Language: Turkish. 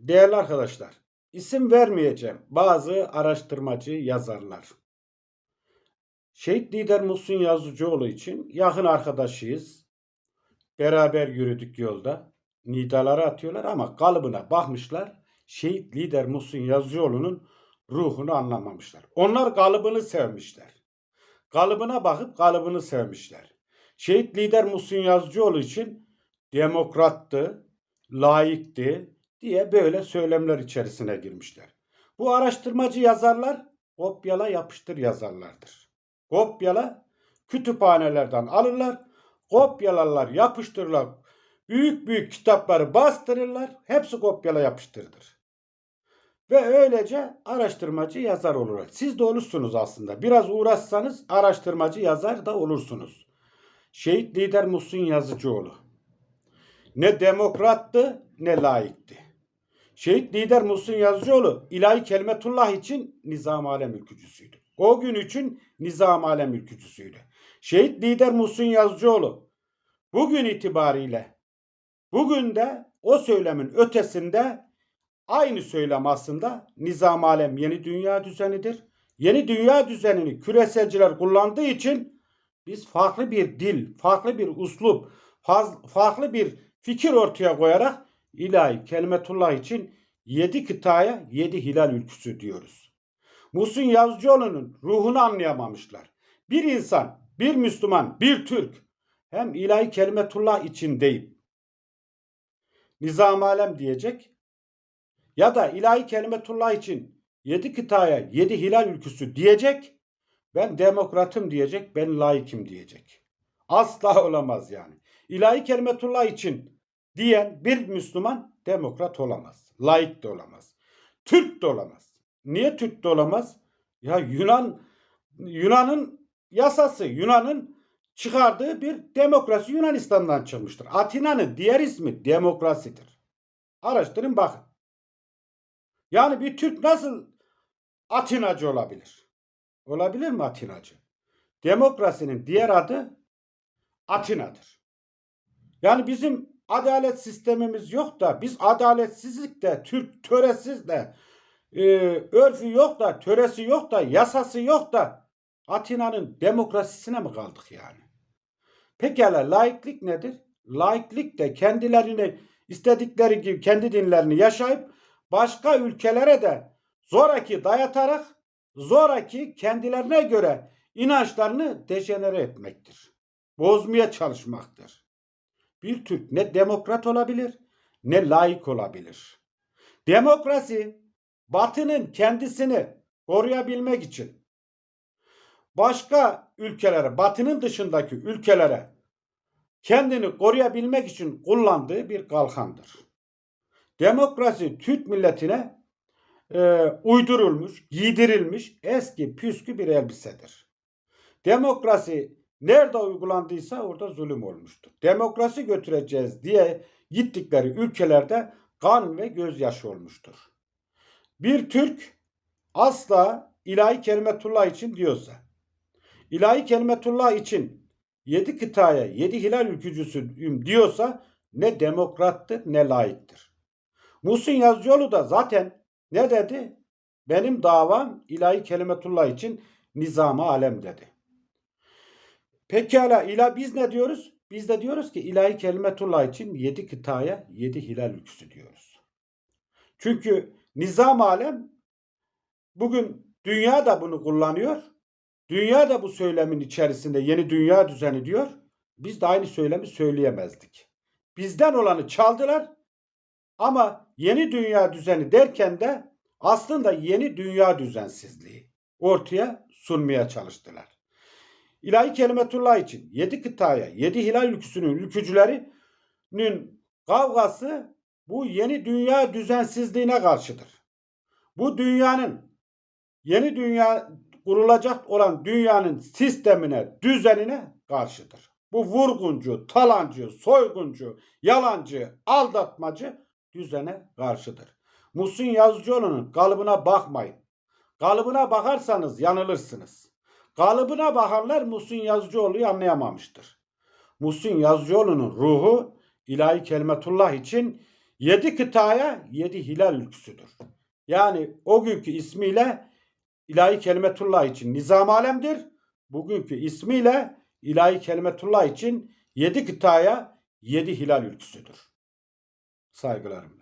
Değerli arkadaşlar, isim vermeyeceğim bazı araştırmacı yazarlar. Şehit lider Muhsin Yazıcıoğlu için yakın arkadaşıyız. Beraber yürüdük yolda. Nidaları atıyorlar ama kalıbına bakmışlar. Şehit lider Muhsin Yazıcıoğlu'nun ruhunu anlamamışlar. Onlar kalıbını sevmişler. Kalıbına bakıp kalıbını sevmişler. Şehit lider Muhsin Yazıcıoğlu için demokrattı, laikti diye böyle söylemler içerisine girmişler. Bu araştırmacı yazarlar kopyala yapıştır yazarlardır. Kopyala kütüphanelerden alırlar, kopyalarlar, yapıştırırlar. Büyük büyük kitapları bastırırlar. Hepsi kopyala yapıştırdır. Ve öylece araştırmacı yazar olurlar. Siz de olursunuz aslında. Biraz uğraşsanız araştırmacı yazar da olursunuz. Şehit lider Muhsin Yazıcıoğlu. Ne demokrattı ne laikti. Şehit lider Muhsin Yazıcıoğlu ilahi kelimetullah için nizam alem ülkücüsüydü. O gün için nizam alem ülkücüsüydü. Şehit lider Muhsin Yazıcıoğlu bugün itibariyle bugün de o söylemin ötesinde aynı söylem aslında nizam alem yeni dünya düzenidir. Yeni dünya düzenini küreselciler kullandığı için biz farklı bir dil, farklı bir uslup, farklı bir fikir ortaya koyarak ilahi kelimetullah için yedi kıtaya yedi hilal ülküsü diyoruz. Muhsin Yazıcıoğlu'nun ruhunu anlayamamışlar. Bir insan, bir Müslüman, bir Türk hem ilahi kelimetullah için deyip nizam alem diyecek ya da ilahi kelimetullah için yedi kıtaya yedi hilal ülküsü diyecek ben demokratım diyecek ben laikim diyecek. Asla olamaz yani. İlahi kelimetullah için diyen bir Müslüman demokrat olamaz. Laik de olamaz. Türk de olamaz. Niye Türk de olamaz? Ya Yunan Yunan'ın yasası, Yunan'ın çıkardığı bir demokrasi Yunanistan'dan çıkmıştır. Atina'nın diğer ismi demokrasidir. Araştırın bakın. Yani bir Türk nasıl Atinacı olabilir? Olabilir mi Atinacı? Demokrasinin diğer adı Atina'dır. Yani bizim adalet sistemimiz yok da biz adaletsizlik de Türk töresiz de e, örfü yok da töresi yok da yasası yok da Atina'nın demokrasisine mi kaldık yani? Pekala laiklik nedir? Laiklik de kendilerini istedikleri gibi kendi dinlerini yaşayıp başka ülkelere de zoraki dayatarak zoraki kendilerine göre inançlarını dejenere etmektir. Bozmaya çalışmaktır. Bir Türk ne demokrat olabilir ne laik olabilir. Demokrasi Batı'nın kendisini koruyabilmek için başka ülkelere, Batı'nın dışındaki ülkelere kendini koruyabilmek için kullandığı bir kalkandır. Demokrasi Türk milletine e, uydurulmuş, giydirilmiş eski püskü bir elbisedir. Demokrasi nerede uygulandıysa orada zulüm olmuştur. Demokrasi götüreceğiz diye gittikleri ülkelerde kan ve gözyaşı olmuştur. Bir Türk asla ilahi kelimetullah için diyorsa, ilahi kelimetullah için yedi kıtaya, yedi hilal ülkücüsüyüm diyorsa ne demokrattır ne laiktir. Muhsin Yazıcıoğlu da zaten ne dedi? Benim davam ilahi kelimetullah için nizama alem dedi. Pekala ila biz ne diyoruz? Biz de diyoruz ki ilahi kelimetullah için yedi kıtaya yedi hilal ülküsü diyoruz. Çünkü nizam alem bugün dünya da bunu kullanıyor. Dünya da bu söylemin içerisinde yeni dünya düzeni diyor. Biz de aynı söylemi söyleyemezdik. Bizden olanı çaldılar ama yeni dünya düzeni derken de aslında yeni dünya düzensizliği ortaya sunmaya çalıştılar. İlahi kelimetullah için yedi kıtaya, yedi hilal ülküsünün ülkücülerinin kavgası bu yeni dünya düzensizliğine karşıdır. Bu dünyanın yeni dünya kurulacak olan dünyanın sistemine, düzenine karşıdır. Bu vurguncu, talancı, soyguncu, yalancı, aldatmacı düzene karşıdır. Muhsin Yazıcıoğlu'nun kalıbına bakmayın. Kalıbına bakarsanız yanılırsınız. Kalıbına bakanlar Muhsin Yazıcıoğlu'yu anlayamamıştır. Muhsin Yazıcıoğlu'nun ruhu ilahi kelimetullah için yedi kıtaya yedi hilal ülküsüdür. Yani o günkü ismiyle İlahi Kelimetullah için nizam alemdir. Bugünkü ismiyle İlahi Kelimetullah için yedi kıtaya yedi hilal ülküsüdür. Saygılarım.